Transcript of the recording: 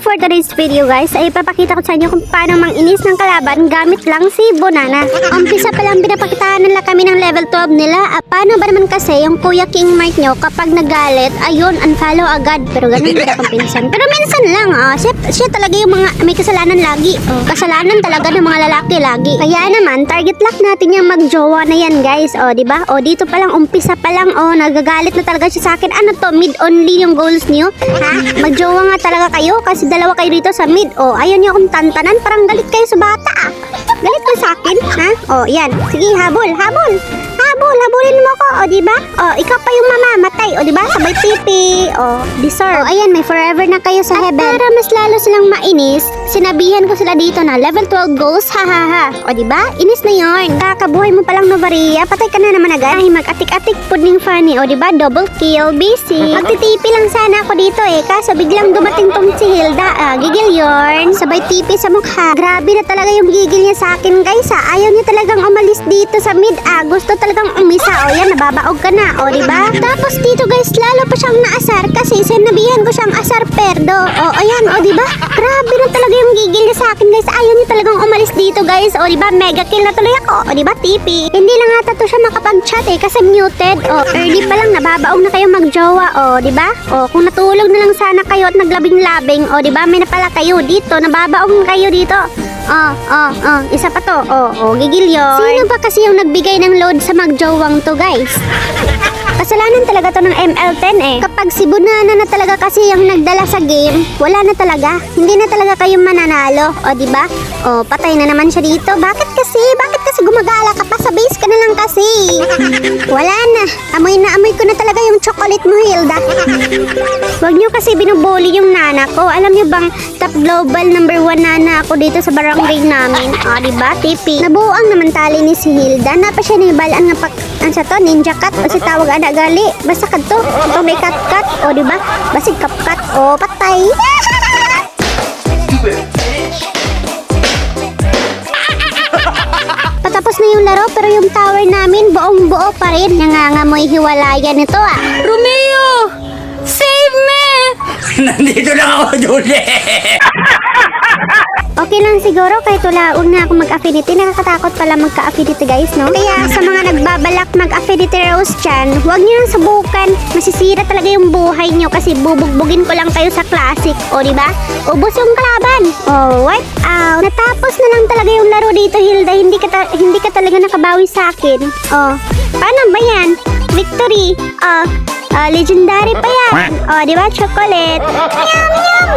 for today's video guys ay ipapakita ko sa inyo kung paano manginis ng kalaban gamit lang si Bonana. Umpisa pa lang pinapakitaan nila kami ng level 12 nila. Ah, paano ba naman kasi yung Kuya King Mark nyo kapag nagalit, ayun, unfollow agad. Pero ganun talaga kung pinsan. Pero minsan lang, ah, siya, siya talaga yung mga may kasalanan lagi. Oh, kasalanan talaga ng mga lalaki lagi. Kaya naman, target lock natin yung magjowa na yan guys. O, di ba? O, dito pa lang, umpisa pa lang, oh, nagagalit na talaga siya sa akin. Ano to, mid only yung goals niyo? Ha? Magjowa nga talaga kayo kasi dalawa kayo dito sa mid. O, ayaw niyo akong tantanan, parang galit kayo sa bata. ah. Galit ka sa akin, ha? O, yan. Sige, habol, habol. Habol, habulin mo ko, o, di ba? O, ikaw pa yung mamamatay, o, di ba? Sabay pipi, o, deserve. O, ayan, may forever na kayo sa heaven. Para mas lalo silang mainis, sinabihan ko sila dito na level 12 goals, ha ha ha. O, di ba? Inis na yon. Kakabuhay mo palang Novaria, patay ka na naman agad. Ay, mag-atik-atik puding funny, o, di ba? Double kill, busy. Magtitipi lang sana ako dito eh, kaso biglang dumating tong si Hilda, ah, gigil yorn. Sabay tipi sa mukha. Grabe na talaga yung gigil niya sa akin, guys, ah. Ayaw niya talagang umalis dito sa mid, ah. Gusto talagang umisa. O, yan, nababaog ka na, o, di ba? Tapos dito, guys, lalo pa siyang naasar kasi sinabihan ko siyang asar perdo. O, ayan, o, di ba? Grabe na talaga niya sa akin, guys. Ayaw niya talagang umalis dito, guys. O, di ba? Mega kill na tuloy ako. O, di ba? Tipi. Hindi lang ata to siya makapag-chat eh kasi muted. O, early pa lang nababaog na kayo magjowa. O, di ba? O, kung natulog na lang sana kayo at naglabing-labing, o, di ba? May napala kayo dito. Nababaog na kayo dito. Oh, oh, oh, isa pa to. Oh, oh, gigil yun. Sino ba kasi yung nagbigay ng load sa magjowang to, guys? Kasalanan talaga to ng ML10 eh. Kapag si Bunana na talaga kasi yung nagdala sa game, wala na talaga. Hindi na talaga kayo mananalo. O, di ba? O, patay na naman siya dito. Bakit kasi? Bakit kasi gumagala ka pa? Sa base ka na lang kasi. Wala na. Amoy na amoy ko na talaga yung chocolate mo, Hilda. Huwag niyo kasi binubuli yung nana ko. Alam niyo bang top global number one nana ako dito sa barangay namin? O, di ba? Tipi. Nabuang naman tali ni si Hilda. Napa siya ni balaan nga pak... Ano sa to? Ninja cut? O si tawag ana gali? Basta kadto. Ito may cut cut. O, di ba? Basig kap cut. O, patay. Patapos na yung laro pero yung tower namin buong buo pa rin. Nangangamoy hiwalayan nito ah. Romeo! Save me! Nandito lang ako, Julie. Lang siguro kahit wala huwag na ako mag-affinity. Nakakatakot pala magka-affinity guys, no? Kaya sa mga nagbabalak mag-affinity rose dyan, huwag niyo nang subukan. Masisira talaga yung buhay niyo kasi bubugbugin ko lang kayo sa classic. O, di ba? Ubos yung kalaban. O, wipe out. Natapos na lang talaga yung laro dito, Hilda. Hindi ka, ta- hindi ka talaga nakabawi sa akin. O, paano ba yan? Victory. O, Ah, legendary pa yan. O, di? Chocolate. Yum, yum,